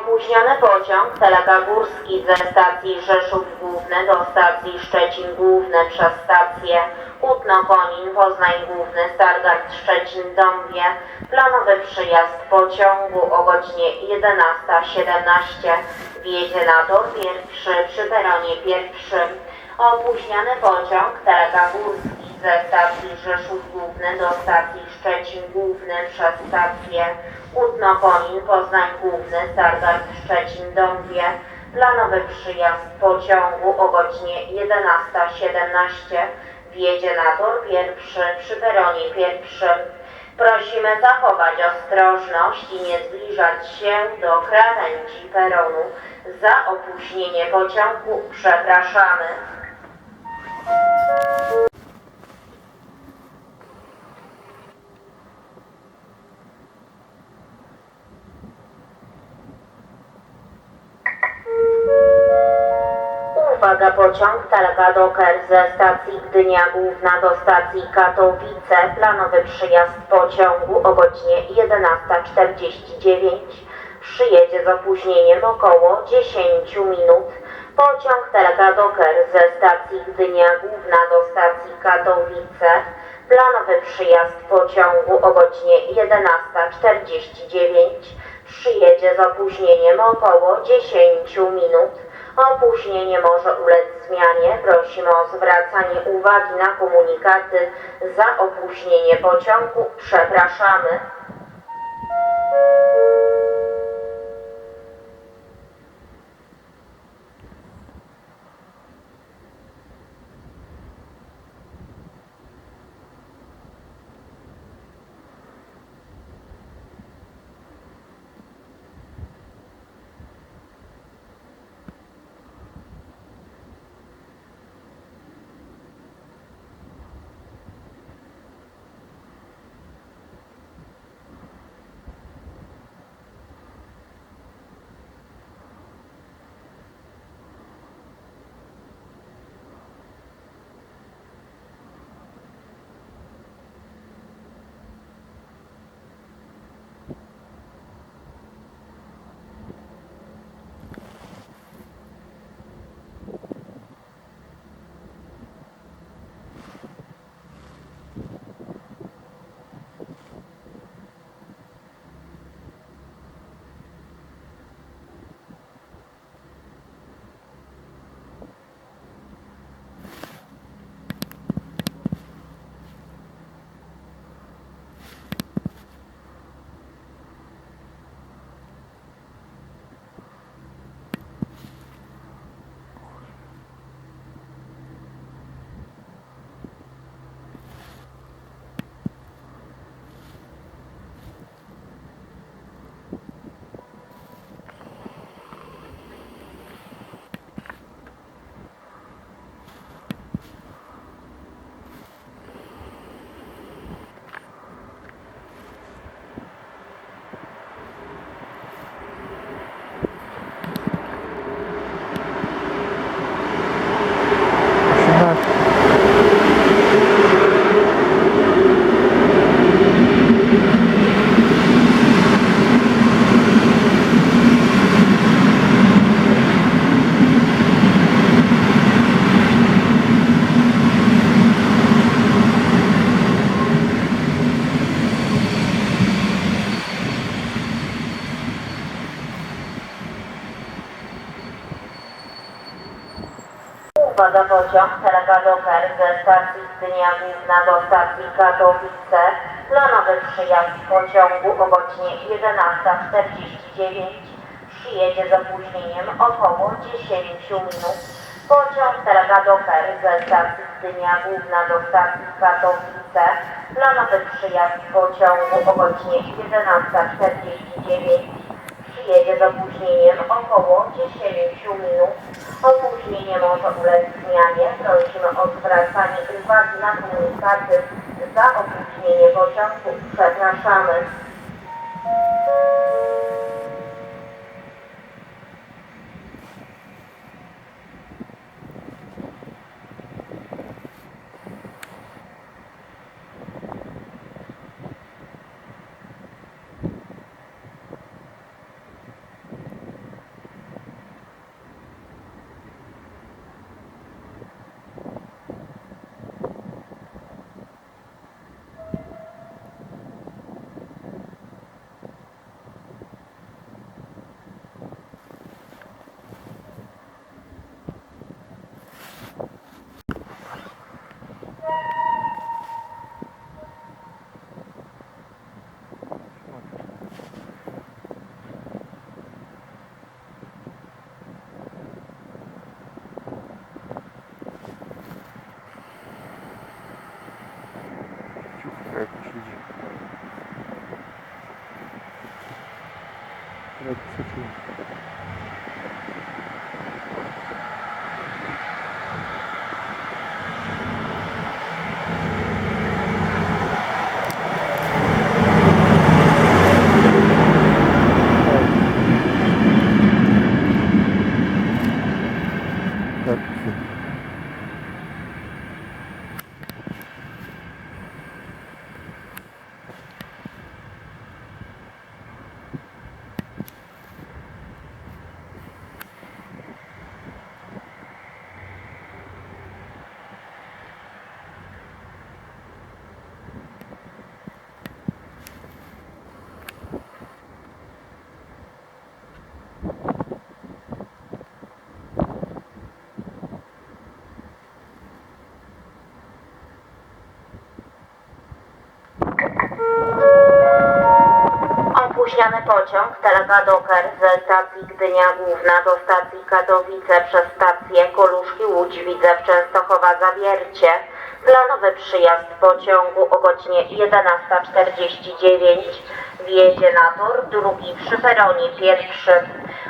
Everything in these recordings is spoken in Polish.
Opóźniony pociąg Górski ze stacji Rzeszów Główny do stacji Szczecin Główny przez stację Kutno-Konin, Poznań Główny, Stargard Szczecin Dąbie. Planowy przyjazd pociągu o godzinie 11.17 wjedzie na tor pierwszy przy peronie pierwszym. Opóźniony pociąg Górski ze stacji Rzeszów Główny do stacji Szczecin Główny przez stację Kutno-Konin, Poznań Główny, Stargard Szczecin Dąbie. Planowy przyjazd pociągu o godzinie 11.17 wjedzie na tor pierwszy przy peronie pierwszym. Prosimy zachować ostrożność i nie zbliżać się do krawędzi peronu. Za opóźnienie pociągu przepraszamy. Pociąg Talga Doker ze stacji Gdynia Główna do stacji Katowice. Planowy przyjazd pociągu o godzinie 11.49. Przyjedzie z opóźnieniem około 10 minut. Pociąg Talga Doker ze stacji Gdynia Główna do stacji Katowice. Planowy przyjazd pociągu o godzinie 11.49. Przyjedzie z opóźnieniem około 10 minut. Opóźnienie może ulec zmianie. Prosimy o zwracanie uwagi na komunikaty. Za opóźnienie pociągu przepraszamy. Uwaga, pociąg Telega Doker ze stacji Gdynia Główna do stacji Katowice. Planowy przyjazd pociągu o godzinie 11.49. Przyjedzie z opóźnieniem około 10 minut. Pociąg Telega Doker ze stacji Gdynia Główna do stacji Katowice. Planowy przyjazd pociągu o godzinie 11.49 przyjedzie z opóźnieniem około 10 minut. Opóźnienie może ulec zmianie. Prosimy o zwracanie uwagi na komunikaty. Za opóźnienie pociągu przepraszamy. Pociąg Telega-Doker ze stacji Gdynia Główna do stacji Katowice przez stację Koluszki Łódź Widzew Częstochowa Zawiercie. Planowy przyjazd pociągu o godzinie 11.49 wjedzie na tor drugi przy peronie pierwszym.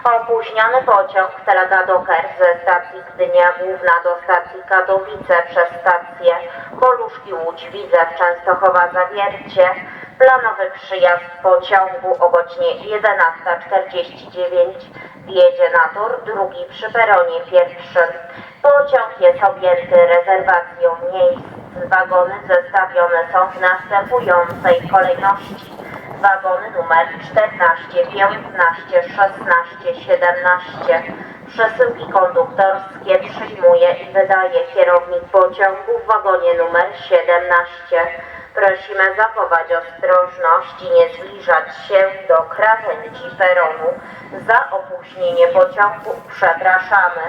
Opóźniony pociąg Telega-Doker ze stacji Gdynia Główna do stacji Katowice przez stację Koluszki Łódź Widzew Częstochowa Zawiercie. Planowy przyjazd pociągu o godzinie 11.49 wjedzie na tor drugi przy peronie pierwszym. Pociąg jest objęty rezerwacją miejsc. Wagony zestawione są w następującej kolejności. Wagony numer 14, 15, 16, 17. Przesyłki konduktorskie przyjmuje i wydaje kierownik pociągu w wagonie numer 17. Prosimy zachować ostrożność i nie zbliżać się do krawędzi peronu. Za opóźnienie pociągu przepraszamy.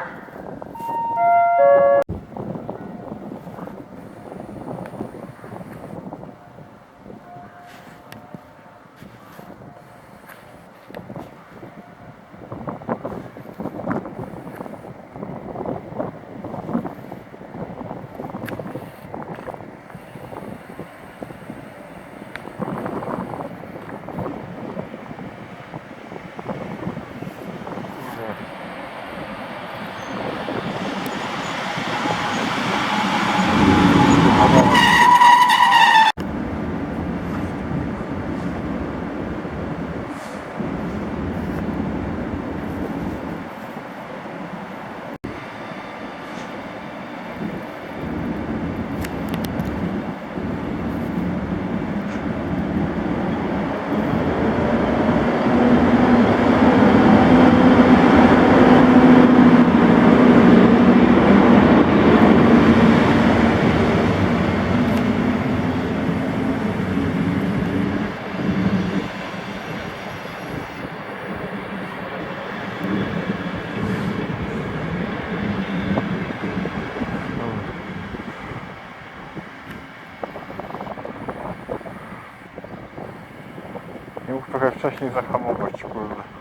Nie mógł trochę wcześniej zahamować, kurde.